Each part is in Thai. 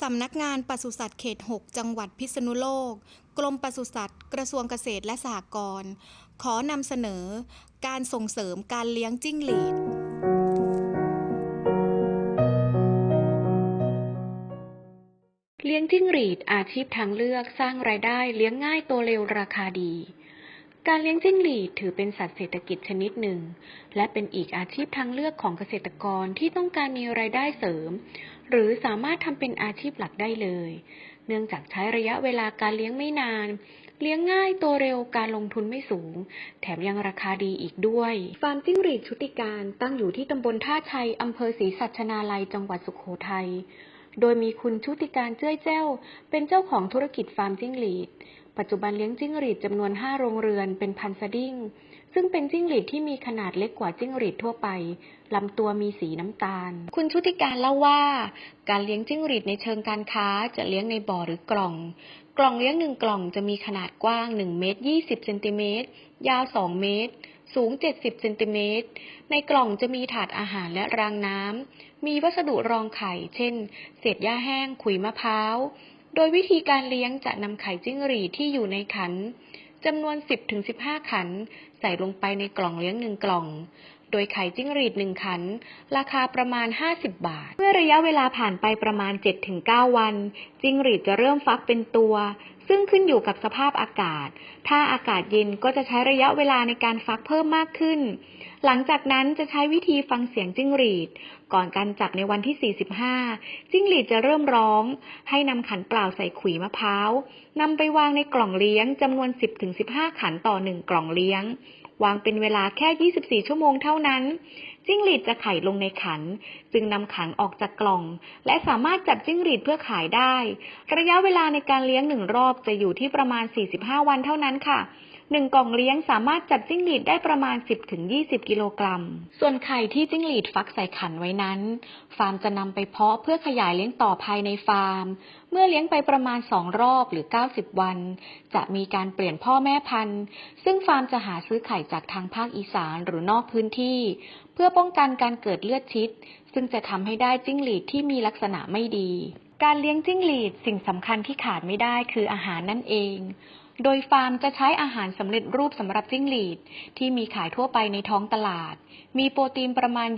สำนักงานปศุสัตว์เขต 6 จังหวัดพิษณุโลก กรมปศุสัตว์ กระทรวงเกษตรและสหกรณ์ขอนำเสนอ การส่งเสริมการเลี้ยงจิ้งหรีด เลี้ยงจิ้งหรีดอาชีพทางเลือกสร้างรายได้เลี้ยงง่ายโตเร็วราคาดี การเลี้ยงจิ้งหรีดถือเป็นสัตว์เศรษฐกิจชนิดหนึ่ง และเป็นอีกอาชีพทางเลือกของเกษตรกรที่ต้องการมีรายได้เสริม หรือสามารถทำเป็นอาชีพหลักได้เลย เนื่องจากใช้ระยะเวลาการเลี้ยงไม่นาน เลี้ยงง่ายโตเร็วการลงทุนไม่สูง แถมยังราคาดีอีกด้วยฟาร์มจิ้งหรีดชุติการตั้งอยู่ที่ตำบลท่าชัยอำเภอศรีสัชนาลัยจังหวัดสุโขทัยโดยมีคุณชุติการเจ้ยแจ้ว เป็นเจ้าของธุรกิจฟาร์มจิ้งหรีด ปัจจุบันเลี้ยงจิ้งหรีดจำนวน 5 โรงเรือนเป็นพันธุ์สดิ้ง ซึ่งเป็นจิ้งหรีดที่มีขนาดเล็กกว่าจิ้งหรีดทั่วไปลำตัวมีสีน้ำตาล คุณชุติการเล่าว่า การเลี้ยงจิ้งหรีดในเชิงการค้าจะเลี้ยงในบ่อหรือกล่อง กล่องเลี้ยงหนึ่งกล่องจะมีขนาดกว้าง1เมตร20เซนติเมตรยาว 2 เมตร สูง 70เซนติเมตร ในกล่องจะมีถาดอาหารและรางน้ำมีวัสดุรองไข่ เช่น เศษหญ้าแห้ง ขุยมะพร้าว โดยวิธีการเลี้ยงจะนำไข่จิ้งหรีดที่อยู่ในขันจำนวน 10-15 ขัน ใส่ลงไปในกล่องเลี้ยงหนึ่งกล่อง โดยไข่จิ้งหรีดหนึ่งขัน ราคาประมาณ 50 บาท เมื่อระยะเวลาผ่านไปประมาณ 7-9 วัน จิ้งหรีดจะเริ่มฟักเป็นตัว ซึ่งขึ้นอยู่กับสภาพอากาศ ถ้าอากาศเย็นก็จะใช้ระยะเวลาในการฟักเพิ่มมากขึ้น หลังจากนั้นจะใช้วิธีฟังเสียงจิ้งหรีด ก่อนการจับในวันที่ 45 จิ้งหรีดจะเริ่มร้อง ให้นำขันเปล่าใส่ขุยมะพร้าวนำไปวางในกล่องเลี้ยงจำนวน 10-15 ขันต่อหนึ่งกล่องเลี้ยง วางเป็นเวลาแค่ 24 ชั่วโมงเท่านั้น จิ้งหรีดจะไข่ลงในขัน จึงนำขันออกจากกล่อง และสามารถจับจิ้งหรีดเพื่อขายได้ ระยะเวลาในการเลี้ยงหนึ่งรอบจะอยู่ที่ประมาณ 45 วันเท่านั้นค่ะ หนึ่งกล่องเลี้ยงสามารถจับจิ้งหรีดได้ประมาณ 10-20 กิโลกรัม ส่วนไข่ที่จิ้งหรีดฟักใส่ขันไว้นั้น ฟาร์มจะนำไปเพาะเพื่อขยายเลี้ยงต่อภายในฟาร์ม เมื่อเลี้ยงไปประมาณ 2 รอบหรือ 90 วัน จะมีการเปลี่ยนพ่อแม่พันธุ์ ซึ่งฟาร์มจะหาซื้อไข่จากทางภาคอีสานหรือนอกพื้นที่ เพื่อป้องกันการเกิดเลือดชิด ซึ่งจะทำให้ได้จิ้งหรีดที่มีลักษณะไม่ดีการเลี้ยงจิ้งหรีดสิ่งสำคัญที่ขาดไม่ได้คืออาหารนั่นเอง โดยฟาร์มจะใช้อาหารสำเร็จรูปสำหรับจิ้งหรีด ที่มีขายทั่วไปในท้องตลาด มีโปรตีนประมาณ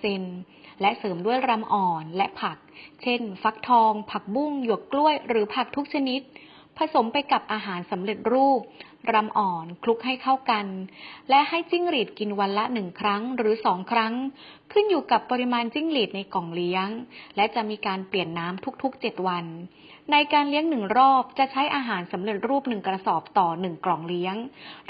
21%และเสริมด้วยรำอ่อนและผัก เช่น ฟักทอง ผักบุ้ง หยวกกล้วย หรือผักทุกชนิด ผสมไปกับอาหารสำเร็จรูปรำอ่อนคลุกให้เข้ากัน และให้จิ้งหรีดกินวันละหนึ่งครั้งหรือสองครั้ง ขึ้นอยู่กับปริมาณจิ้งหรีดในกล่องเลี้ยง และจะมีการเปลี่ยนน้ำทุกๆ7วัน ในการเลี้ยงหนึ่งรอบจะใช้อาหารสำเร็จรูปหนึ่งกระสอบต่อหนึ่งกล่องเลี้ยง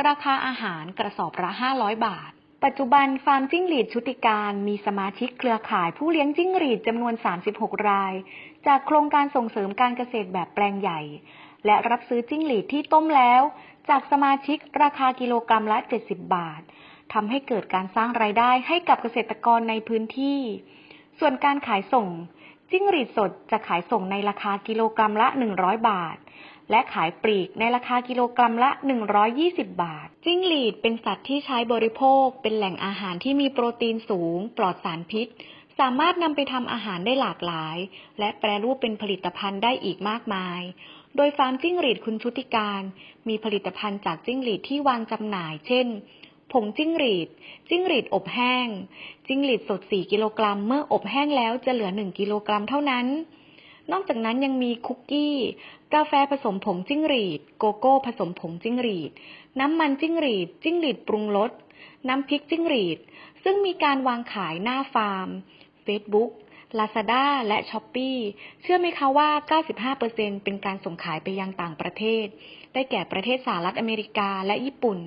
ราคาอาหารกระสอบละ500บาทปัจจุบันฟาร์มจิ้งหรีดชุติการมีสมาชิกเครือข่ายผู้เลี้ยงจิ้งหรีดจำนวน 36 ราย จากโครงการส่งเสริมการเกษตรแบบแปลงใหญ่ และรับซื้อจิ้งหรีดที่ต้มแล้ว จากสมาชิกราคากิโลกรัมละ 70 บาททำให้เกิดการสร้างรายได้ให้กับเกษตรกรในพื้นที่ ส่วนการขายส่ง จิ้งหรีดสดจะขายส่งในราคากิโลกรัมละ 100 บาท และขายปลีกในราคากิโลกรัมละ 120 บาท จิ้งหรีดเป็นสัตว์ที่ใช้บริโภค เป็นแหล่งอาหารที่มีโปรตีนสูง ปลอดสารพิษ สามารถนำไปทำอาหารได้หลากหลาย และแปรรูปเป็นผลิตภัณฑ์ได้อีกมากมาย โดยฟาร์มจิ้งหรีดคุณชุติการ มีผลิตภัณฑ์จากจิ้งหรีดที่วางจำหน่าย เช่น ผงจิ้งหรีด จิ้งหรีดอบแห้ง จิ้งหรีดสด 4 กิโลกรัม เมื่ออบแห้งแล้วจะเหลือ 1 กิโลกรัมเท่านั้น นอกจากนั้นยังมีคุกกี้ กาแฟผสมผงจิ้งหรีด โกโก้ผสมผงจิ้งหรีด น้ำมันจิ้งหรีด จิ้งหรีดปรุงรสน้ำพริกจิ้งหรีด ซึ่งมีการวางขายหน้าฟาร์ม Facebook Lazada และ Shopee เชื่อไหมคะว่า 95%เป็นการส่งขายไปยังต่างประเทศ ได้แก่ประเทศสหรัฐอเมริกาและญี่ปุ่น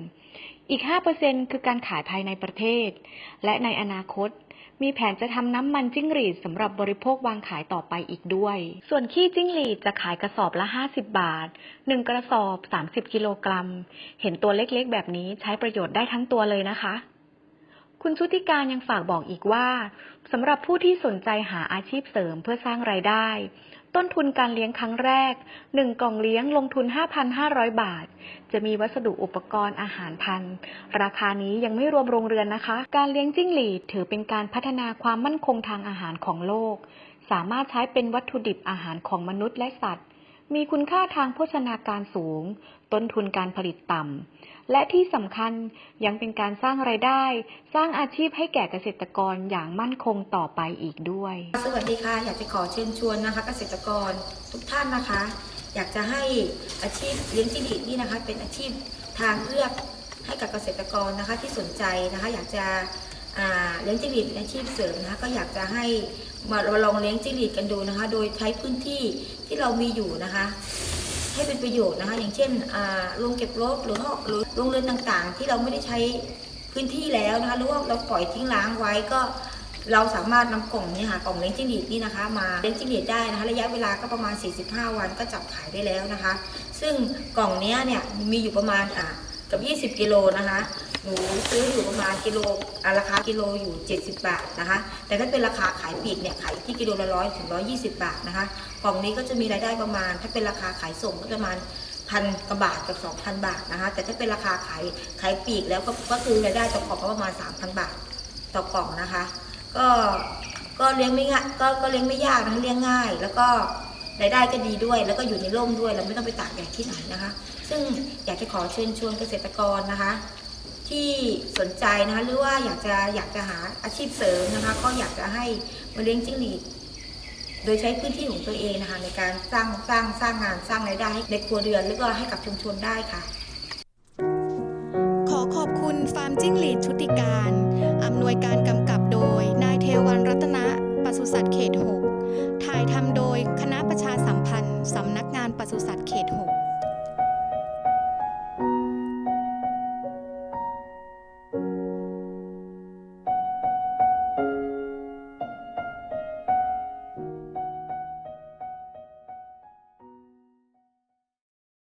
อีก 5%คือการขายภายในประเทศ และในอนาคต มีแผนจะทำน้ำมันจิ้งหรีดสำหรับบริโภควางขายต่อไปอีกด้วย ส่วนขี้จิ้งหรีดจะขายกระสอบละ 50 บาท 1 กระสอบ 30 กิโลกรัม เห็นตัวเล็กๆ แบบนี้ใช้ประโยชน์ได้ทั้งตัวเลยนะคะ คุณชุติการยังฝากบอกอีกว่าสำหรับผู้ที่สนใจหาอาชีพเสริมเพื่อสร้างรายได้ ต้นทุนการเลี้ยงครั้งแรก 1 กล่องเลี้ยงลงทุน 5,500 บาท จะมีวัสดุอุปกรณ์อาหารพันราคานี้ยังไม่รวมโรงเรือนนะคะ การเลี้ยงจิ้งหรีดถือเป็นการพัฒนาความมั่นคงทางอาหารของโลก สามารถใช้เป็นวัตถุดิบอาหารของมนุษย์และสัตว์ มีคุณค่าทางโภชนาการสูง ต้นทุนการผลิตต่ำ และที่สำคัญยังเป็นการสร้างไรายได้ สร้างอาชีพให้แก่เกษตรกรอย่างมั่นคงต่อไปอีกด้วย สวัสดีค่ะ อยากจะขอเชิญชวนนะคะ เกษตรกรทุกท่านนะคะ อยากจะให้อาชีพเลี้ยงจิ้งหรีดนี่นะคะ เป็นอาชีพทางเลือกให้กับเกษตรกรนะคะที่สนใจนะคะ อยากจะเลี้ยงจิ้งหรีดเป็นอาชีพเสริมนะคะก็อยากจะให้ มาลองเลี้ยงจิ้งหรีดกันดูนะคะ โดยใช้พื้นที่ที่เรามีอยู่นะคะ ให้เป็นประโยชน์นะคะ อย่างเช่นโรงเก็บรถหรือห้องหรือโรงเรือนต่างๆ ที่เราไม่ได้ใช้พื้นที่แล้วนะคะ หรือว่าเราปล่อยทิ้งร้างไว้ก็เราสามารถนำกล่องนี่ยค่ะกล่องเลี้ยงจิ้งหรีดนี่นะคะ มาเลี้ยงจิ้งหรีดได้นะคะ ระยะเวลาก็ประมาณ 45 วันก็จับขายได้แล้วนะคะ ซึ่งกล่องเนี้ยเนี่ยมีอยู่ประมาณอะกับ 20 กิโลนะคะ หนูซื้ออยู่ประมาณกิโลอะราคากิโลอยู่ 70 บาทนะคะ แต่ถ้าเป็นราคาขายปลีกเนี่ยขายที่กิโลละร้อยถึง120บาทนะคะกล่องนี้ก็จะมีรายได้ประมาณ ถ้าเป็นราคาขายส่งก็ประมาณพันกว่าบาทกับ 2,000 บาทนะคะ แต่ถ้าเป็นราคาขายขายปลีกแล้วก็ก็คือรายได้ต่อกล่องก็ประมาณ 3,000 บาทต่อกล่องนะคะ ก็ก็เลี้ยงไม่ง่ายก็ก็เลี้ยงไม่ยากนะเลี้ยงง่าย แล้วก็รายได้ก็ดีด้วย แล้วก็อยู่ในร่มด้วยเราไม่ต้องไปตากแดดที่ไหนนะคะ ซึ่งอยากจะขอเชิญชวนเกษตรกรนะคะ ที่สนใจนะคะหรือว่าอยากจะอยากจะหาอาชีพเสริมนะคะ ก็อยากจะให้มาเลี้ยงจิ้งหรีดโดยใช้พื้นที่ของตัวเองนะคะในการสร้างสร้างสร้างงานสร้างรายได้ในครัวเรือนแล้วก็ให้กับชุมชนได้ค่ะ ขอขอบคุณฟาร์มจิ้งหรีดชุติการอำนวยการกำกับโดย นายเทวันรัตนะปศุสัตว์เขต 6 ถ่ายทำโดยคณะประชาสัมพันธ์สำนักงานปศุสัตว์เขต 6